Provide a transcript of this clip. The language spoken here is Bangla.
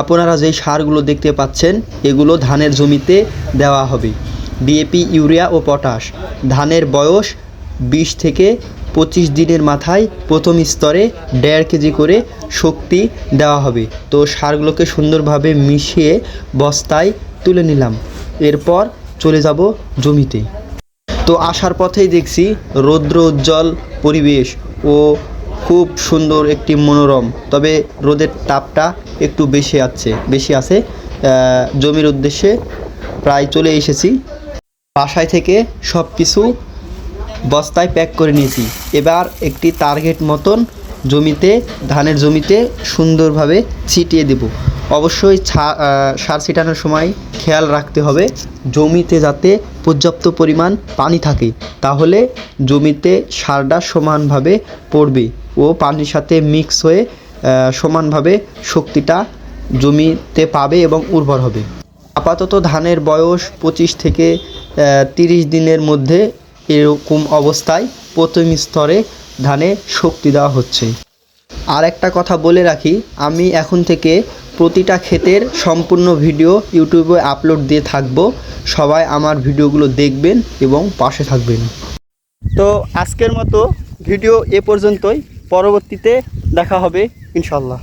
আপনারা যেই সারগুলো দেখতে পাচ্ছেন, এগুলো ধানের জমিতে দেওয়া হবে। ডিএপি ইউরিয়া ও পটাশ। ধানের বয়স বিশ থেকে পঁচিশ দিনের মাথায় প্রথম স্তরে দেড় কেজি করে শক্তি দেওয়া হবে। তো সারগুলোকে সুন্দরভাবে মিশিয়ে বস্তায় তুলে নিলাম। এরপর চলে যাব জমিতে। তো আসার পথেই দেখছি রৌদ্র উজ্জ্বল পরিবেশ ও খুব সুন্দর একটি মনোরম, তবে রোদের তাপটা একটু বেশি আছে বেশি আছে। জমির উদ্দেশ্যে প্রায় চলে এসেছি। বাসায় থেকে সব কিছু বস্তায় প্যাক করে নিয়েছি। এবার একটি টার্গেট মতন জমিতে, ধানের জমিতে সুন্দরভাবে ছিটিয়ে দেব। অবশ্যই সার ছিটানোর সময় খেয়াল রাখতে হবে, জমিতে যাতে পর্যাপ্ত পরিমাণ পানি থাকে, তাহলে জমিতে সারটা সমানভাবে পড়বে। ও পানির সাথে মিক্স হয়ে সমানভাবে শক্তিটা জমিতে পাবে এবং উর্বর হবে। আপাতত ধানের বয়স পঁচিশ থেকে তিরিশ দিনের মধ্যে এরকম অবস্থায় প্রথম স্তরে ধানে শক্তি দেওয়া হচ্ছে। আর একটা কথা বলে রাখি, আমি এখন থেকে প্রতিটা ক্ষেতের সম্পূর্ণ ভিডিও ইউটিউবে আপলোড দিয়ে থাকব। সবাই আমার ভিডিওগুলো দেখবেন এবং পাশে থাকবেন। তো আজকের মতো ভিডিও এ পর্যন্তই। পরবর্তীতে দেখা হবে ইনশাল্লাহ